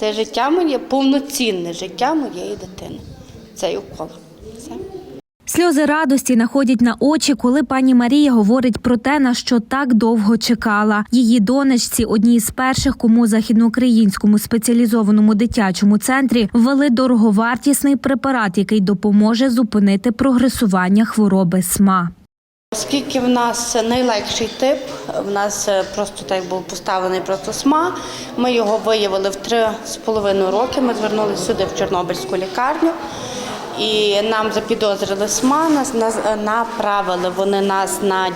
Це життя моє, повноцінне життя моєї дитини. Цей укол. Все. Сльози радості находять на очі, коли пані Марія говорить про те, на що так довго чекала. Її донечці, одній з перших, кому західноукраїнському спеціалізованому дитячому центрі ввели дороговартісний препарат, який допоможе зупинити прогресування хвороби СМА. Оскільки в нас найлегший тип, в нас е, просто так був поставлений просто СМА. Ми його виявили в три з половиною роки. Ми звернулися сюди в Чорнобильську лікарню. І нам запідозрили СМА, нас, е, направили вони нас на,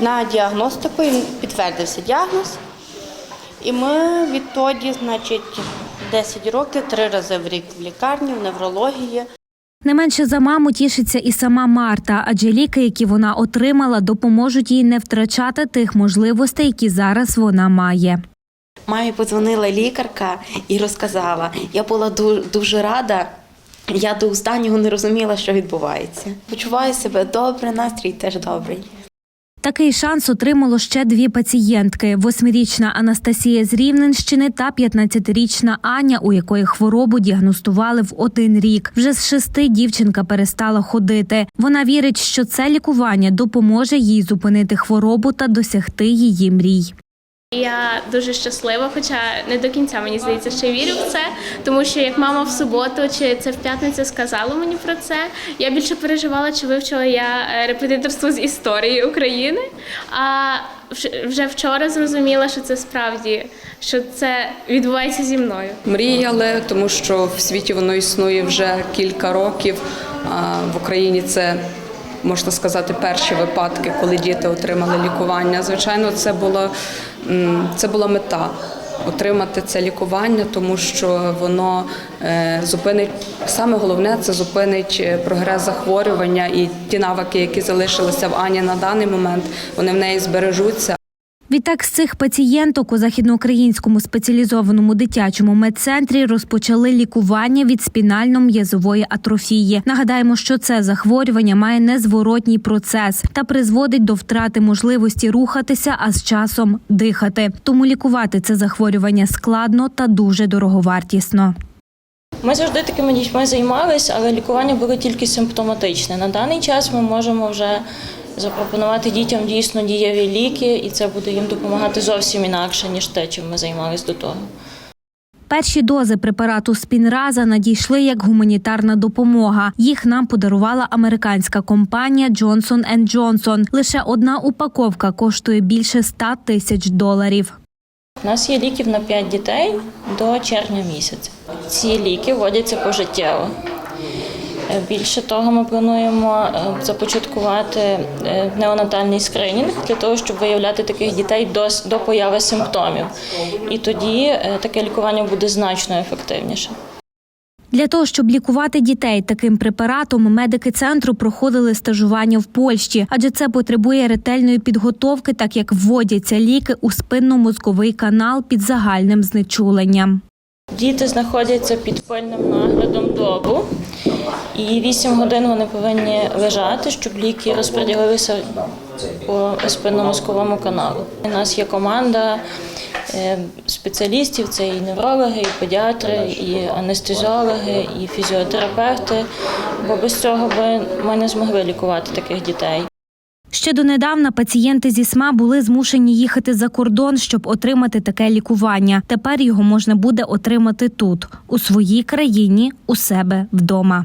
на діагностику, і підтвердився діагноз. І ми відтоді, значить, 10 років, три рази в рік в лікарні, в неврології. Не менше за маму тішиться і сама Марта, адже ліки, які вона отримала, допоможуть їй не втрачати тих можливостей, які зараз вона має. Мамі подзвонила лікарка і розказала. Я була ду- дуже рада. Я до останнього не розуміла, що відбувається. Почуваю себе добре, настрій теж добрий. Такий шанс отримало ще дві пацієнтки: восьмирічна Анастасія з Рівненщини та 15-річна Аня, у якої хворобу діагностували в один рік. Вже з шести дівчинка перестала ходити. Вона вірить, що це лікування допоможе їй зупинити хворобу та досягти її мрій. Я дуже щаслива, хоча не до кінця мені здається, що вірю в це, тому що як мама в суботу чи це в п'ятницю сказала мені про це, я більше переживала, чи вивчила я е, репетиторство з історії України. А вже вчора зрозуміла, що це справді що це відбувається зі мною. мріяли, тому що в світі воно існує вже кілька років. А в Україні це можна сказати перші випадки, коли діти отримали лікування. Звичайно, це була це була мета. Отримати це лікування, тому що воно е, зупинить саме головне це зупинить е, прогрес захворювання і ті навики, які залишилися в Ані на даний момент, вони в неї збережуться. Відтак з цих пацієнток у західноукраїнському спеціалізованому дитячому медцентрі розпочали лікування від спінально-м'язової атрофії. Нагадаємо, що це захворювання має незворотній процес та призводить до втрати можливості рухатися, а з часом дихати. Тому лікувати це захворювання складно та дуже дороговартісно. Ми завжди такими дітьми займалися, але лікування було тільки симптоматичне. На даний час ми можемо вже запропонувати дітям дійсно дієві ліки, і це буде їм допомагати зовсім інакше, ніж те, чим ми займалися до того. Перші дози препарату спінраза надійшли як гуманітарна допомога. Їх нам подарувала американська компанія Johnson Johnson. Лише одна упаковка коштує більше 100 тисяч доларів. У нас є ліків на 5 дітей до червня місяця. Ці ліки вводяться пожиттєво. Е, Більше того, ми плануємо е, започаткувати е, неонатальний скринінг для того, щоб виявляти таких дітей до, до появи симптомів. І тоді таке лікування буде значно ефективніше. Для того, щоб лікувати дітей таким препаратом, медики центру проходили стажування в Польщі, адже це потребує ретельної підготовки, так як вводяться ліки у спинно-мозковий канал під загальним знечуленням. Діти знаходяться під пильним наглядом добу, і 8 годин вони повинні лежати, щоб ліки розподілилися по спинномозковому каналу. У нас є команда е, спеціалістів: це і неврологи, і педіатри, і анестезіологи, і фізіотерапевти. Бо без цього би ми не змогли лікувати таких дітей. Ще донедавна пацієнти зі СМА були змушені їхати за кордон, щоб отримати таке лікування. Тепер його можна буде отримати тут, у своїй країні, у себе вдома.